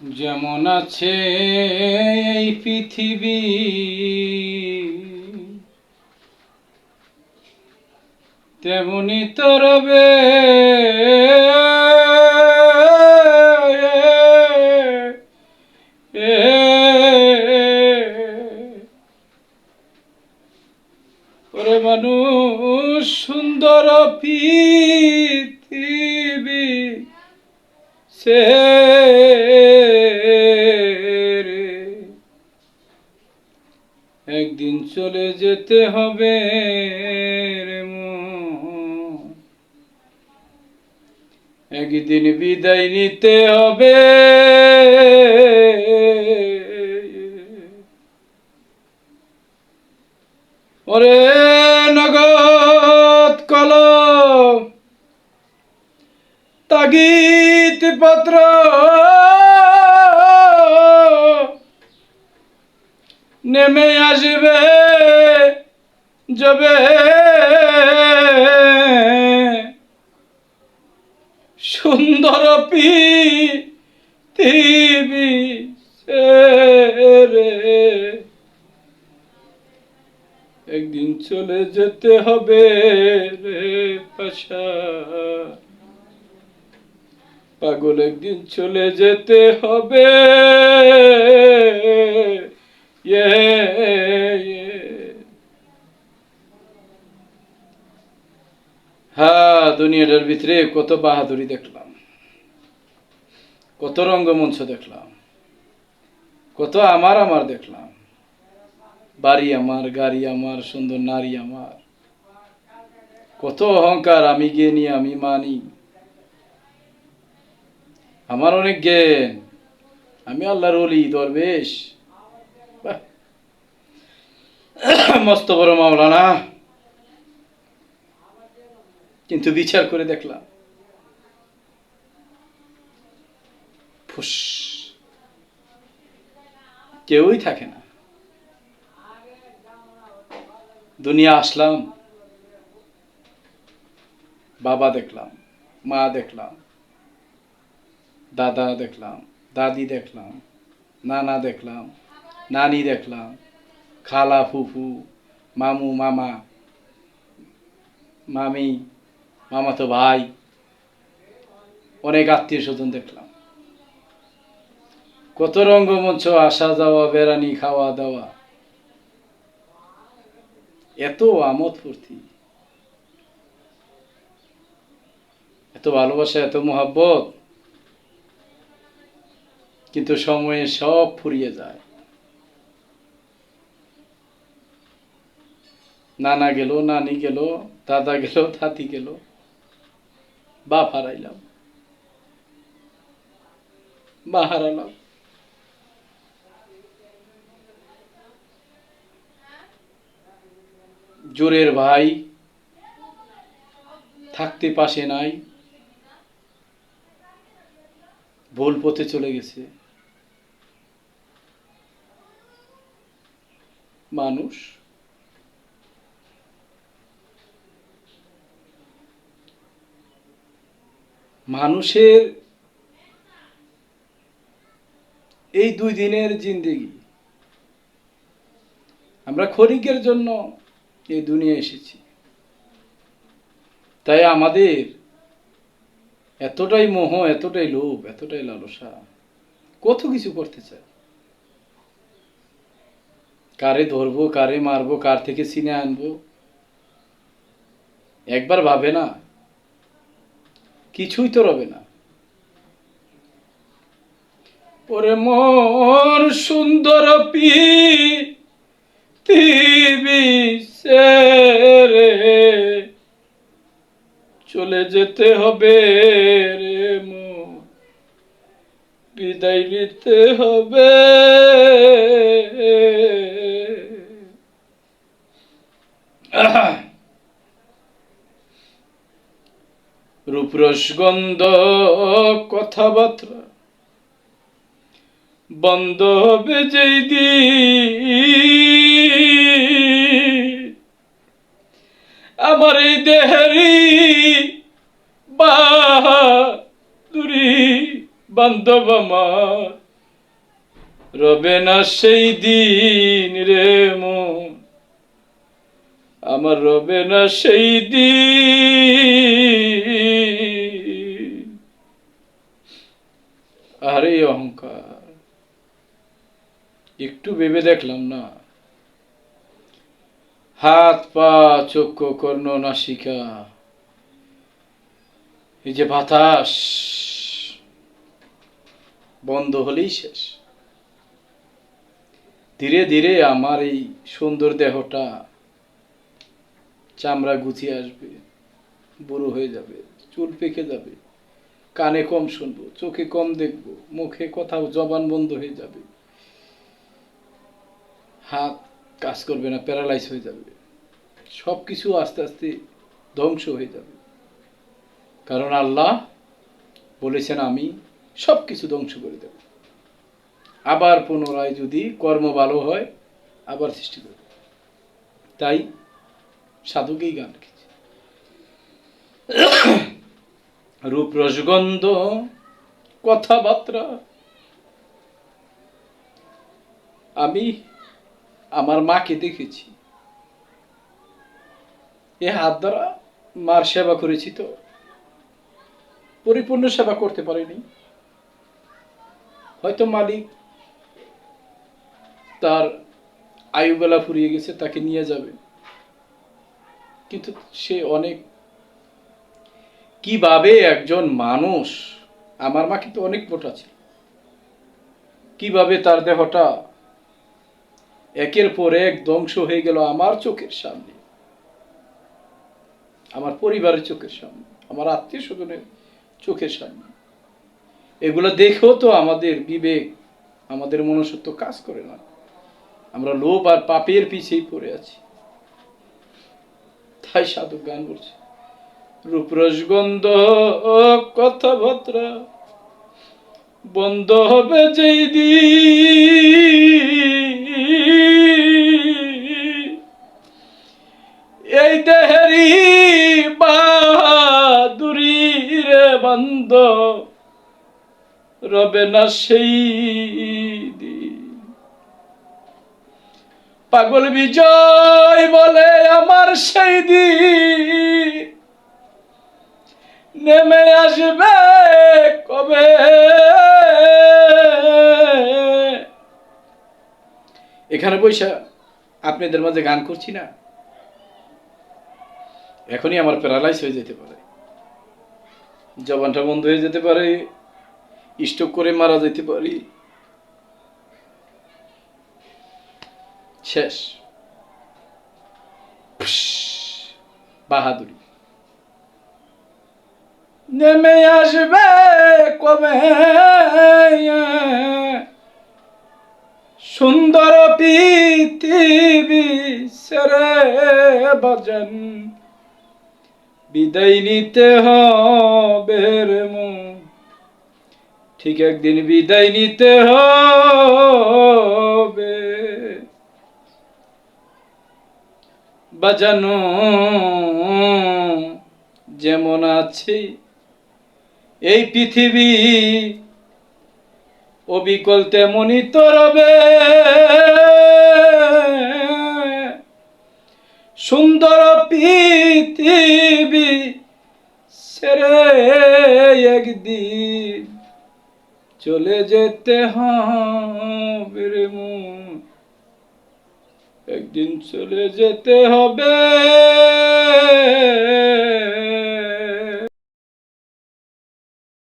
যেমন আছে এই পৃথিবী। তেমনি তরবে মানুষ সুন্দর পৃথিবী সে একদিন চলে যেতে হবে একদিন বিদায় নিতে হবে। ওরে নগদ কলম, তাগিদ পত্র, নেমে আসবে যবে। সুন্দর পৃথিবী একদিন চলে যেতে হবে রে পাশা। পাগল একদিন চলে যেতে হবে। ইয়ে। হ্যাঁ ভিতরে কত বাহাদুরি দেখলাম। কত রঙ্গমঞ্চ দেখলাম। কত আমার আমার দেখলাম। বাড়ি আমার, গাড়ি আমার, সুন্দর নারী আমার। কত অহংকার আমি জ্ঞানী আমি মানি। আমার অনেক জ্ঞান। আমি আল্লাহর অলি দরবেশ। মস্ত বড় মাওলানা। কিন্তু বিচার করে দেখলাম। ফুস। কেউই থাকে না। দুনিয়া আসলাম। বাবা দেখলাম, মা দেখলাম, দাদা দেখলাম, দাদি দেখলাম, নানা দেখলাম, নানি দেখলাম, খালা, ফুফু, মামু, মামা, মামি মামাতো ভাই, অনেক আত্মীয় স্বজন দেখলাম। কত রঙ্গমঞ্চ, আসা যাওয়া, বেড়ানি, খাওয়া দাওয়া। এত আমোদ ফুর্তি। এত ভালোবাসা, এত মোহাব্বত। কিন্তু সময়ে সব ফুরিয়ে যায়। নানা গেল, নানি গেল, দাদা গেল, দাদি গেল। বাপ হারাইলাম। বা হারালাম। জোরের ভাই থাকতে পাশে নাই। ভুল পথে চলে গেছে। মানুষ মানুষের এই দুই দিনের জিন্দেগি। আমরা ক্ষণিকের জন্য এই দুনিয়া এসেছি। তাই আমাদের এতটাই মোহ, এতটাই লোভ, এতটাই লালসা, কত কিছু করতে চায় কারে ধরবো, কারে মারবো, কার থেকে চিনে আনব? একবার ভাবে না কিছুই তো রবে না। ওরে মন সুন্দর পৃথিবী রে, চলে যেতে হবে রে মো বিদায় নিতে হবে। রূপরসগন্ধ, কথাবার্তা। বন্ধ হবে যেই দিন। আমার এই দেহেরই বাহাদুরি বান্ধব আমার। রবে না সেই দিন রে মন। আমার রবে না সেই দিন আরে অহংকার একটু ভেবে দেখলাম না। হাত, পা, চক্ষু, কর্ণ, নাসিকা, এই যে বাতাস, বন্ধ হলেই শেষ। ধীরে ধীরে আমার এই সুন্দর দেহটা চামড়া গুছিয়ে আসবে, বুড়ো হয়ে যাবে, চুল পেকে যাবে, কানে কম শুনব, চোখে কম দেখব, মুখে কোথাও জবান বন্ধ হয়ে যাবে। হাত কাজ করবে না, প্যারালাইজ হয়ে যাবে। সব কিছু আস্তে আস্তে ধ্বংস হয়ে যাবে। কারণ আল্লাহ বলেছেন, আমি সব কিছু ধ্বংস করে দেব। আবার পুনরায় যদি কর্ম ভালো হয়, আবার সৃষ্টি করব। তাই সাধুকেই গান লিখেছে রূপ রসগন্ধ, কথাবার্তা। আমি আমার মাকে দেখেছি। এ হাত দ্বারা মার সেবা করেছি তো। পরিপূর্ণ সেবা করতে পারিনি। হয়তো মালিক তার আয়ুবেলা ফুরিয়ে গেছে, তাকে নিয়ে যাবে। কিন্তু সে অনেক কীভাবে একজন মানুষ? আমার মা কিন্তু অনেক মোটা ছিল। কীভাবে তার দেহটা একের পর এক ধ্বংস হয়ে গেল আমার চোখের সামনে। আমার পরিবারের চোখের সামনে, আমার আত্মীয় স্বজনের চোখের সামনে। এগুলো দেখেও তো আমাদের বিবেক, আমাদের মনুষ্যত্ব কাজ করে না। আমরা লোভ আর পাপের পিছেই পড়ে আছি। তাই সাধু গান বলছে, রূপরসগন্ধ কথাবার্তা বন্ধ হবে যেই দিন। এই দেহেরি বাহাদুরি রে বন্ধ রবে না সেই পাগল বিজয় বলে আমার সেই নেমে আসবে কবে? এখানে বৈশা, আপনাদের মাঝে গান করছি না? এখনই আমার প্যারালাইজ হয়ে যেতে পারে। জবানটা বন্ধ হয়ে যেতে পারে স্ট্রোক করে মারা যেতে পারি। শেষ। বাহাদুরি। নেমে আসবে কবে? সুন্দর পৃথিবী সেরে বাজন। বিদায় নিতে হবে রে মন। ঠিক একদিন বিদায় নিতে হবে। বাজানো যেমন আছে, এই পৃথিবী অবিকল তেমনই তো রবে সুন্দর পৃথিবী সেরে একদিন চলে যেতে হবে রে মন। একদিন চলে যেতে হবে।